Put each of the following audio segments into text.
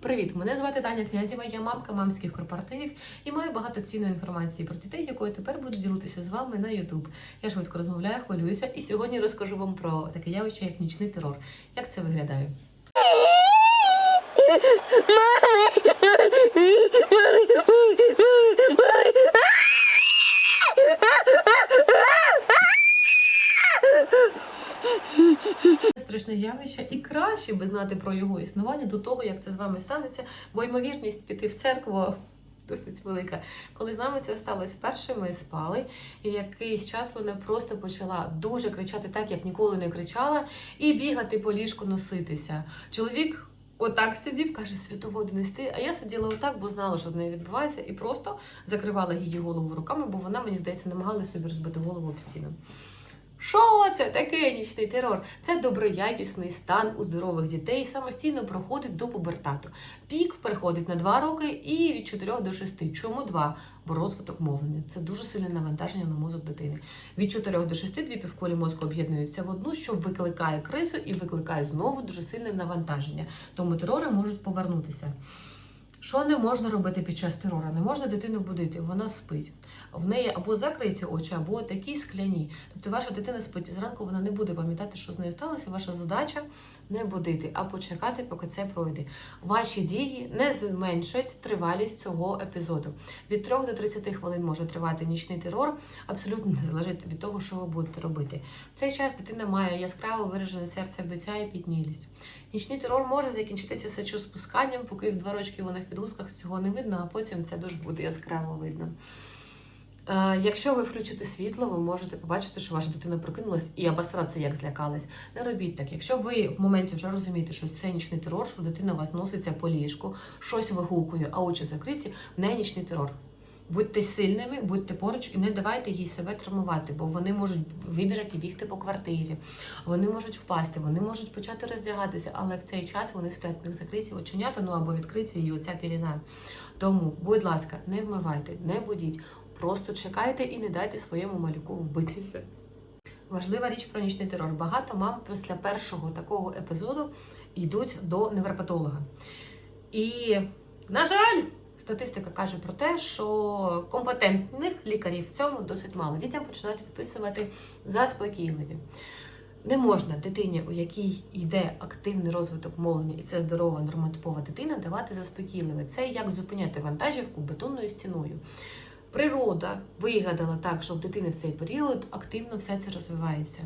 Привіт! Мене звати Таня Князєва, я мамка мамських корпоративів і маю багато цінної інформації про дітей, якою тепер буду ділитися з вами на YouTube. Я швидко розмовляю, хвилююся, і сьогодні розкажу вам про таке явище, як нічний терор. Як це виглядає? Страшне явище, і краще би знати про його існування до того, як це з вами станеться, бо ймовірність піти в церкву досить велика. Коли з нами це сталося вперше, ми спали, і якийсь час вона просто почала дуже кричати так, як ніколи не кричала, і бігати по ліжку носитися. Чоловік. Отак сидів, каже, святоводу нести. А я сиділа отак, бо знала, що з нею відбувається, і просто закривала її голову руками, бо вона, мені здається, намагалася собі розбити голову об стіну. Що це таке нічний терор? Це доброякісний стан у здорових дітей, самостійно проходить до пубертату. Пік переходить на 2 роки і від 4 до 6. Чому 2? Бо розвиток мовлення. Це дуже сильне навантаження на мозок дитини. Від 4 до 6 дві півколі мозку об'єднуються в одну, що викликає кризу і викликає знову дуже сильне навантаження. Тому терори можуть повернутися. Що не можна робити під час терору? Не можна дитину будити, вона спить. В неї або закриті очі, або такі скляні. Тобто ваша дитина спить і зранку вона не буде пам'ятати, що з нею сталося. Ваша задача не будити, а почекати, поки це пройде. Ваші дії не зменшать тривалість цього епізоду. Від 3 до 30 хвилин може тривати нічний терор, абсолютно не залежить від того, що ви будете робити. В цей час дитина має яскраво виражене серцебиття і піднілість. Нічний терор може закінчитися сечоспусканням, поки в два рочки вона в підгузках цього не видно, а потім це дуже буде яскраво видно. Е, Якщо ви включите світло, ви можете побачити, що ваша дитина прокинулась і обосратися, як злякалась. Не робіть так. Якщо ви в моменті вже розумієте, що це нічний терор, що дитина у вас носиться по ліжку, щось вигукує, а очі закриті, не нічний терор. Будьте сильними, будьте поруч і не давайте їй себе травмувати, бо вони можуть вибірати бігти по квартирі, вони можуть впасти, вони можуть почати роздягатися, але в цей час вони сплять в них закриті оченята, ну або відкриті і оця піріна. Тому, будь ласка, не вмивайте, не будіть, просто чекайте і не дайте своєму малюку вбитися. Важлива річ про нічний терор. Багато мам після першого такого епізоду йдуть до невропатолога. І, на жаль, статистика каже про те, що компетентних лікарів в цьому досить мало. Дітям починають підписувати заспокійливі. Не можна дитині, у якій йде активний розвиток мовлення, і це здорова нормотипова дитина, давати заспокійливе. Це як зупиняти вантажівку бетонною стіною. Природа вигадала так, що в дитини в цей період активно все це розвивається.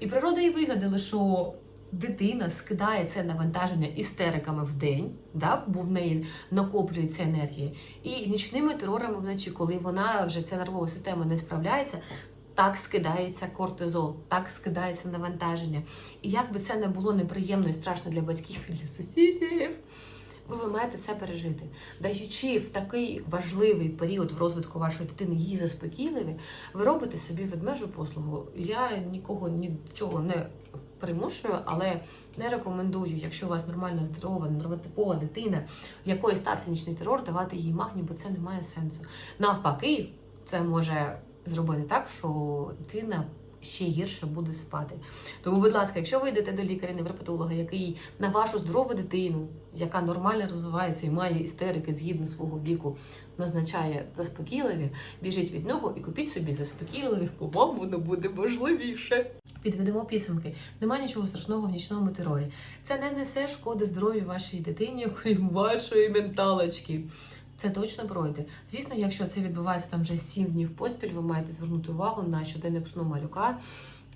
І природа і вигадала, що дитина скидає це навантаження істериками в день, да, бо в неї накоплюється енергія, і нічними терорами вночі, коли вона вже ця нервова система не справляється. Так скидається кортизол, так скидається навантаження. І як би це не було неприємно і страшно для батьків і для сусідів, ви, маєте це пережити. Даючи в такий важливий період в розвитку вашої дитини її заспокійливі, ви робите собі ведмежу послугу. Я нікого нічого не примушую, але не рекомендую, якщо у вас нормальна, здорова, нормотипова дитина, в якої стався нічний терор, давати їй магній, бо це не має сенсу. Навпаки, це може зробити так, що дитина ще гірше буде спати. Тому, будь ласка, якщо ви йдете до лікаря-невропатолога, який на вашу здорову дитину, яка нормально розвивається і має істерики згідно свого віку, назначає заспокійливі, біжіть від нього і купіть собі заспокійливих, бо вам воно буде важливіше. Підведемо підсумки. Немає нічого страшного в нічному терорі. Це не несе шкоди здоров'ю вашій дитині, окрім вашої менталочки. Це точно пройде. Звісно, якщо це відбувається там вже 7 днів поспіль, ви маєте звернути увагу на щоденник сну малюка.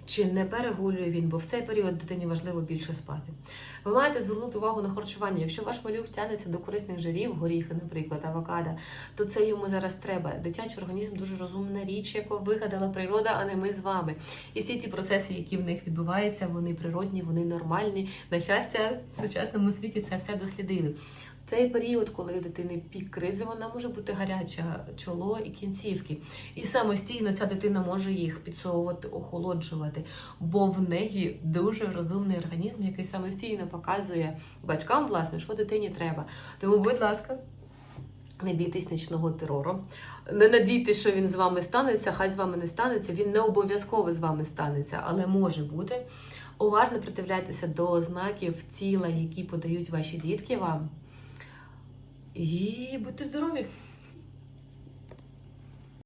Чи не перегулює він, бо в цей період дитині важливо більше спати. Ви маєте звернути увагу на харчування. Якщо ваш малюк тягнеться до корисних жирів, горіхи, наприклад, авокадо, то це йому зараз треба. Дитячий організм дуже розумна річ, яку вигадала природа, а не ми з вами. І всі ті процеси, які в них відбуваються, вони природні, вони нормальні. На щастя, в сучасному світі це все дослідили. Цей період, коли у дитини пік кризи, вона може бути гаряча чоло і кінцівки. І самостійно ця дитина може їх підсовувати, охолоджувати, бо в неї дуже розумний організм, який самостійно показує батькам, власне, що дитині треба. Тому, будь ласка. Не бійтесь нічного терору. Не надійтесь, що він з вами станеться, хай з вами не станеться. Він не обов'язково з вами станеться, але може бути. Уважно придивляйтеся до знаків тіла, які подають ваші дітки вам. І будьте здорові!